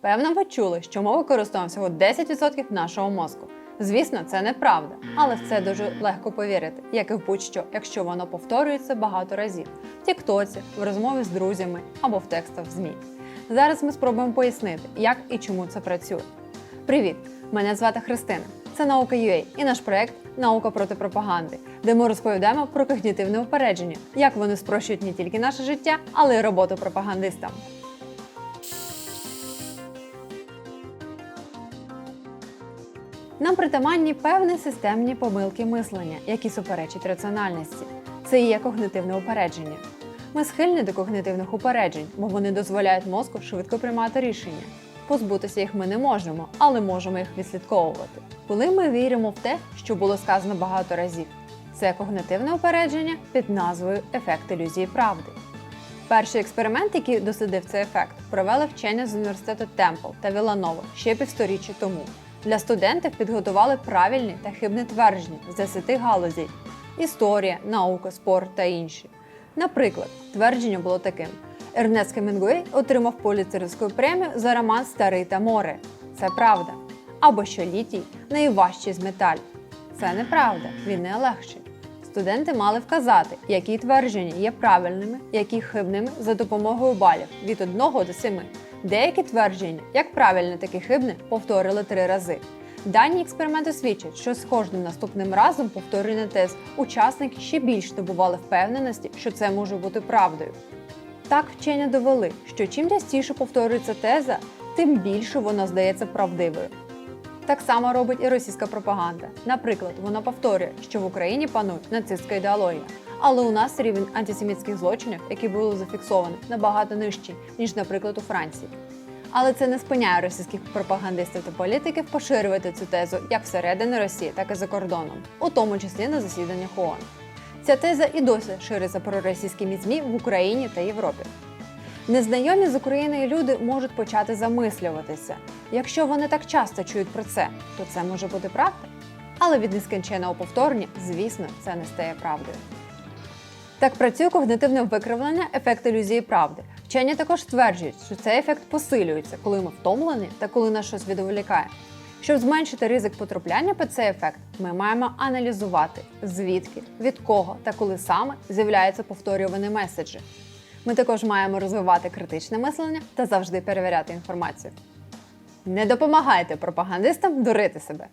Певно, ви чули, що ми використовуємо всього 10% нашого мозку. Звісно, це неправда, але в це дуже легко повірити, як і в будь-що, якщо воно повторюється багато разів в Тіктоці, в розмові з друзями або в текстах в ЗМІ. Зараз ми спробуємо пояснити, як і чому це працює. Привіт! Мене звати Христина. Це наука UA і наш проект Наука проти пропаганди, де ми розповідаємо про когнітивне упередження, як вони спрощують не тільки наше життя, але й роботу пропагандистам. Нам притаманні певні системні помилки мислення, які суперечать раціональності. Це і є когнитивне упередження. Ми схильні до когнитивних упереджень, бо вони дозволяють мозку швидко приймати рішення. Позбутися їх ми не можемо, але можемо їх відслідковувати. Коли ми віримо в те, що було сказано багато разів, це когнитивне упередження під назвою ефект ілюзії правди. Перший експеримент, який дослідив цей ефект, провели вчені з університету Темпл та Віланова ще півсторіччя тому. Для студентів підготували правильні та хибні твердження з 10 галузей: історія, наука, спорт та інші. Наприклад, твердження було таким: Ернест Хемінгуей отримав поліцерівську премію за роман Старий та море. Це правда. Або що літій найважчий з металів. Це неправда, він не легший. Студенти мали вказати, які твердження є правильними, які хибними за допомогою балів від 1 до 7. Деякі твердження, як правильне, так і хибне, повторили три рази. Дані експерименту свідчать, що з кожним наступним разом повторення тез учасники ще більш добували впевненості, що це може бути правдою. Так вчені довели, що чим частіше повторюється теза, тим більше вона здається правдивою. Так само робить і російська пропаганда. Наприклад, вона повторює, що в Україні панує нацистська ідеологія. Але у нас рівень антисемітських злочинів, які були зафіксовані, набагато нижчий, ніж, наприклад, у Франції. Але це не спиняє російських пропагандистів та політиків поширювати цю тезу як всередині Росії, так і за кордоном, у тому числі на засіданнях ООН. Ця теза і досі шириться проросійськими ЗМІ в Україні та Європі. Незнайомі з Україною люди можуть почати замислюватися. Якщо вони так часто чують про це, то це може бути правда. Але від нескінченного повторення, звісно, це не стає правдою. Так працює когнитивне викривлення ефект ілюзії правди. Вчені також стверджують, що цей ефект посилюється, коли ми втомлені та коли нас щось відволікає. Щоб зменшити ризик потрапляння під цей ефект, ми маємо аналізувати, звідки, від кого та коли саме з'являються повторювані меседжі. Ми також маємо розвивати критичне мислення та завжди перевіряти інформацію. Не допомагайте пропагандистам дурити себе.